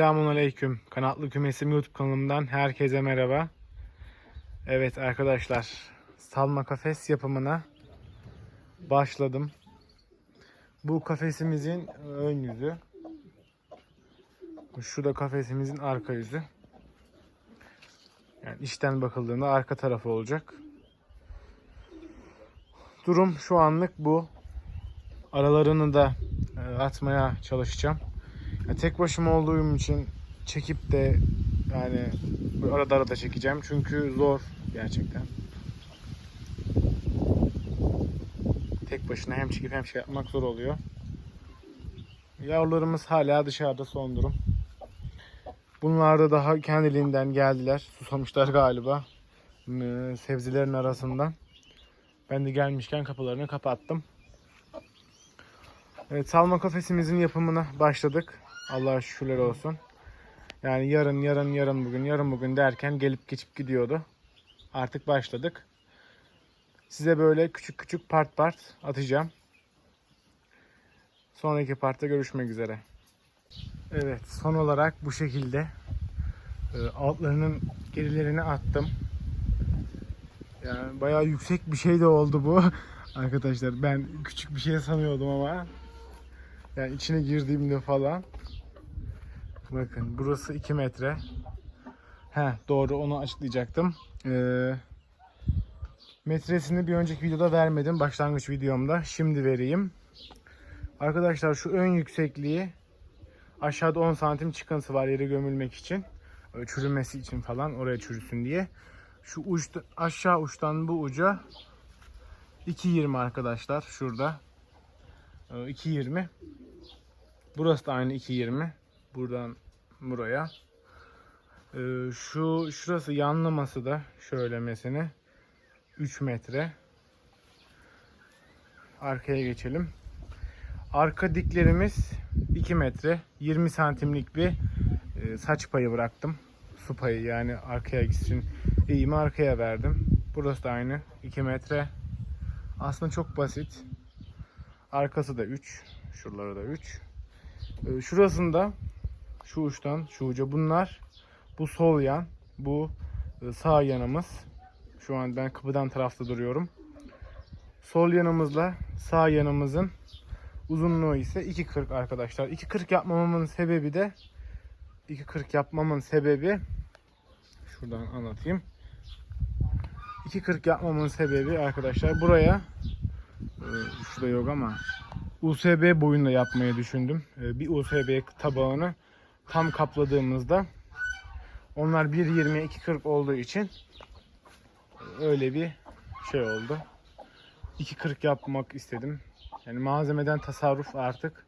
Selamun Aleyküm. Kanatlı Kümesim YouTube kanalımdan herkese merhaba. Evet arkadaşlar, salma kafes yapımına başladım. Bu kafesimizin ön yüzü. Şu da kafesimizin arka yüzü. Yani içten bakıldığında arka tarafı olacak. Durum şu anlık bu. Aralarını da e, atmaya çalışacağım. Ya tek başıma olduğum için çekip de yani arada arada çekeceğim çünkü zor gerçekten. Tek başına hem çekip hem şey yapmak zor oluyor. Yavrularımız hala dışarıda son durum. Bunlar da daha kendiliğinden geldiler. Susamışlar galiba. Ee, Sebzelerin arasından. Ben de gelmişken kapılarını kapattım. Evet, salma kafesimizin yapımına başladık. Allah'a şükürler olsun. Yani yarın, yarın, yarın bugün, yarın bugün derken gelip geçip gidiyordu. Artık başladık. Size böyle küçük küçük part part atacağım. Sonraki partta görüşmek üzere. Evet, son olarak bu şekilde e, altlarının gerilerini attım. Yani bayağı yüksek bir şey de oldu bu. Arkadaşlar ben küçük bir şey sanıyordum ama yani içine girdiğimde falan. Bakın burası 2 metre. He doğru onu açıklayacaktım. Ee, metresini bir önceki videoda vermedim. Başlangıç videomda. Şimdi vereyim. Arkadaşlar şu ön yüksekliği aşağıda 10 santim çıkıntısı var yere gömülmek için. Çürümesi için falan oraya çürüsün diye. Şu uç aşağı uçtan bu uca 2.20 arkadaşlar şurada. Ee, 2.20 Burası da aynı 2.20. Buradan buraya. Ee, şu şurası yanlaması da şöyle mesela 3 metre. Arkaya geçelim. Arka diklerimiz 2 metre. 20 santimlik bir e, saç payı bıraktım. Su payı yani arkaya gitsin. Eğimi arkaya verdim. Burası da aynı 2 metre. Aslında çok basit. Arkası da 3. Şuraları da 3. Ee, şurasında şu uçtan şu uca. Bunlar bu sol yan bu e, sağ yanımız. Şu an ben kapıdan tarafta duruyorum. Sol yanımızla sağ yanımızın uzunluğu ise 2.40 arkadaşlar. 2.40 yapmamamın sebebi de 2.40 yapmamın sebebi şuradan anlatayım. 2.40 yapmamın sebebi arkadaşlar buraya e, şurada yok ama USB boyunda yapmayı düşündüm. Ee, Bir USB tabağını tam kapladığımızda onlar 1.20'ye 2.40 olduğu için öyle bir şey oldu. 2.40 yapmak istedim. Yani malzemeden tasarruf artık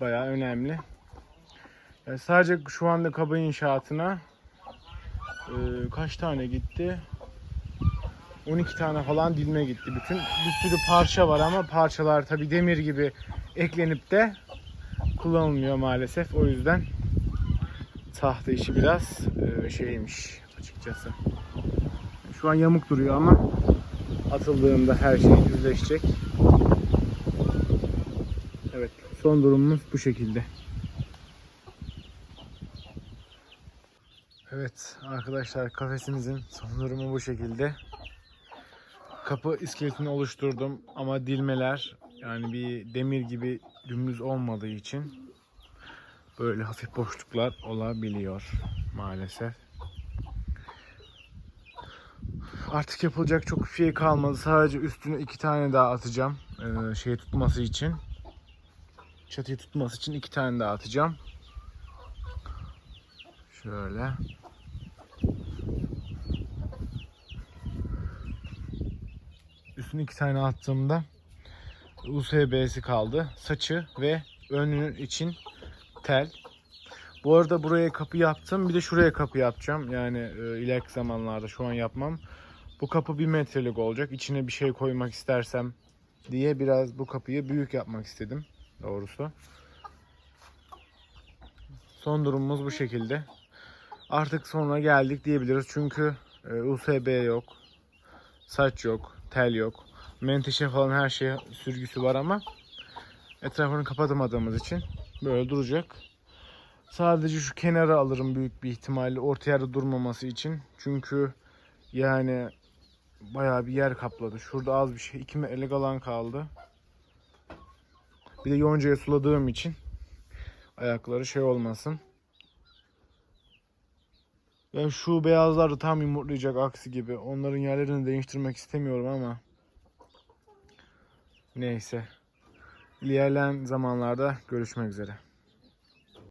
bayağı önemli. Yani sadece şu anda kaba inşaatına e, kaç tane gitti? 12 tane falan dilme gitti. Bütün bir sürü parça var ama parçalar tabi demir gibi eklenip de kullanılmıyor maalesef. O yüzden tahta işi biraz e, şeymiş açıkçası. Şu an yamuk duruyor ama atıldığında her şey düzleşecek. Evet, son durumumuz bu şekilde. Evet arkadaşlar kafesimizin son durumu bu şekilde. Kapı iskeletini oluşturdum ama dilmeler yani bir demir gibi dümdüz olmadığı için böyle hafif boşluklar olabiliyor maalesef. Artık yapılacak çok bir şey kalmadı. Sadece üstüne iki tane daha atacağım. Ee, şey tutması için. Çatıyı tutması için iki tane daha atacağım. Şöyle. üstüne iki tane attığımda USB'si kaldı. Saçı ve önünün için tel. Bu arada buraya kapı yaptım. Bir de şuraya kapı yapacağım. Yani e, ileriki zamanlarda şu an yapmam. Bu kapı bir metrelik olacak. İçine bir şey koymak istersem diye biraz bu kapıyı büyük yapmak istedim. Doğrusu. Son durumumuz bu şekilde. Artık sonra geldik diyebiliriz. Çünkü e, USB yok. Saç yok tel yok. Menteşe falan her şey sürgüsü var ama etrafını kapatamadığımız için böyle duracak. Sadece şu kenara alırım büyük bir ihtimalle orta yerde durmaması için. Çünkü yani bayağı bir yer kapladı. Şurada az bir şey. 2 metrelik kaldı. Bir de yoncaya suladığım için ayakları şey olmasın. Ben şu beyazlar da tam yumurtlayacak aksi gibi. Onların yerlerini değiştirmek istemiyorum ama. Neyse. İlerleyen zamanlarda görüşmek üzere.